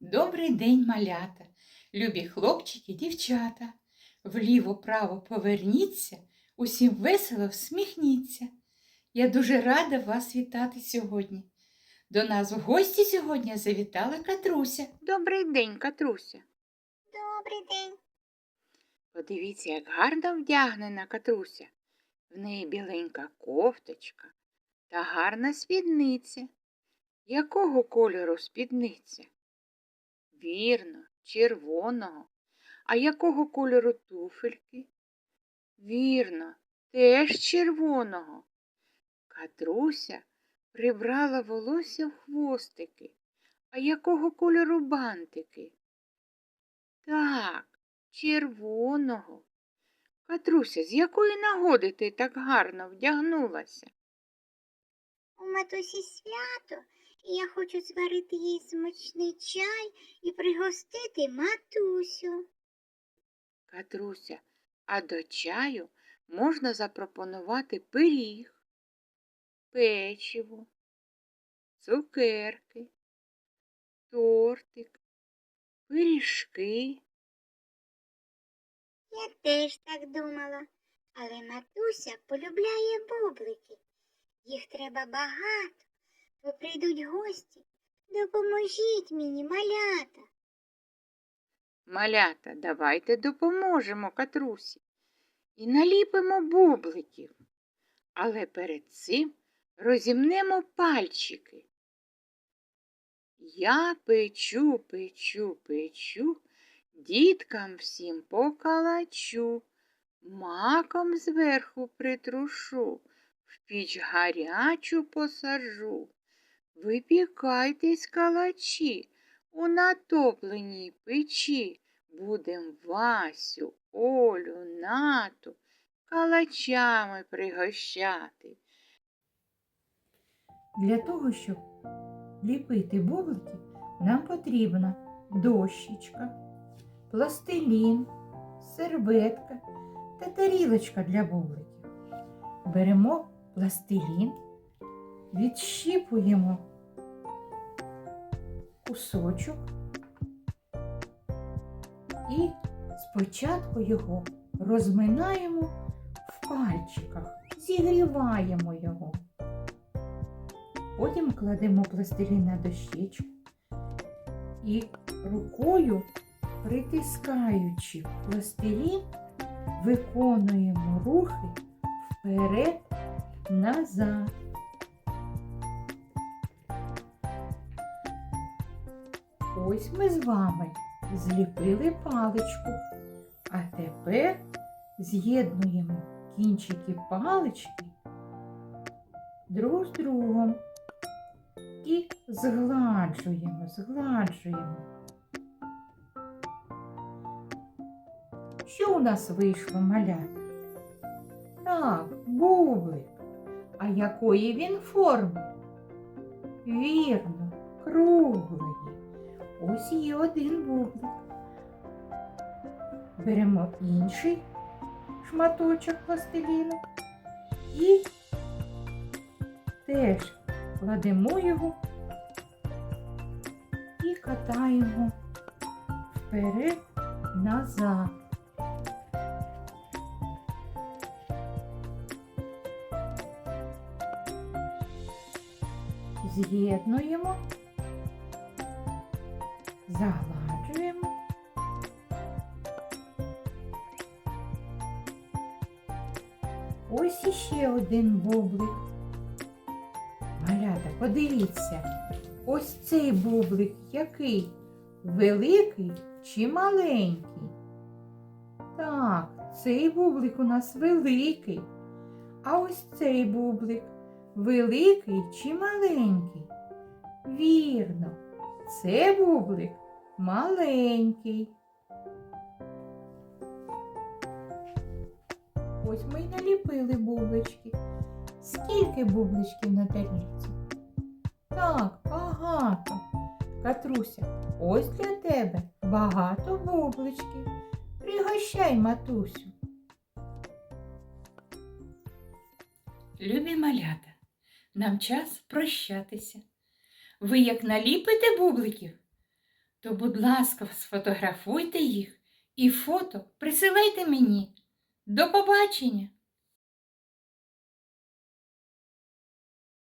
Добрий день, малята, любі хлопчики, дівчата. Вліво-право поверніться, усім весело всміхніться. Я дуже рада вас вітати сьогодні. До нас в гості сьогодні завітала Катруся. Добрий день, Катруся. Добрий день. Подивіться, як гарно вдягнена Катруся. В неї біленька кофточка та гарна спідниця. Якого кольору спідниця? Вірно, червоного. А якого кольору туфельки? Вірно, теж червоного. Катруся прибрала волосся в хвостики. А якого кольору бантики? Так, червоного. Катруся, з якої нагоди ти так гарно вдягнулася? У матусі свято, і я хочу зварити їй смачний чай і пригостити матусю. Катруся, а до чаю можна запропонувати пиріг, печиво, цукерки, тортик, пиріжки. Я теж так думала, але матуся полюбляє бублики. Їх треба багато, бо прийдуть гості. Допоможіть мені, малята. Малята, давайте допоможемо Катрусі і наліпимо бубликів. Але перед цим розімнемо пальчики. Я печу, печу, печу, діткам всім покалачу, маком зверху притрушу, в піч гарячу посажу. Випікайтесь калачі, у натопленій печі будем Васю, Олю, нату калачами пригощати. Для того, щоб ліпити бублики, нам потрібна дощечка, пластилін, серветка та тарілочка для бубликів. Беремо пластилін, відщіпуємо кусочок і спочатку його розминаємо в пальчиках, зігріваємо його. Потім кладемо пластилін на дощечку і рукою, притискаючи пластилін, виконуємо рухи вперед, назад. Ось ми з вами зліпили паличку, а тепер з'єднуємо кінчики палички друг з другом і згладжуємо, згладжуємо. Що у нас вийшло малята? Так, бублик. А якої він форми? Вірно, круглої. Ось є один бублик. Беремо інший шматочок пластиліну і теж кладемо його і катаємо вперед назад. З'єднуємо, загладжуємо. Ось іще один бублик. Малята, подивіться, ось цей бублик який? Великий чи маленький? Так, цей бублик у нас великий. А ось цей бублик великий чи маленький? Вірно, це бублик маленький. Ось ми й наліпили бублички. Скільки бубличків на тарілці? Так, багато. Катруся, ось для тебе багато бубличків. Пригощай, матусю. Любі малята, нам час прощатися. Ви як наліпите бубликів, то, будь ласка, сфотографуйте їх і фото присилайте мені. До побачення!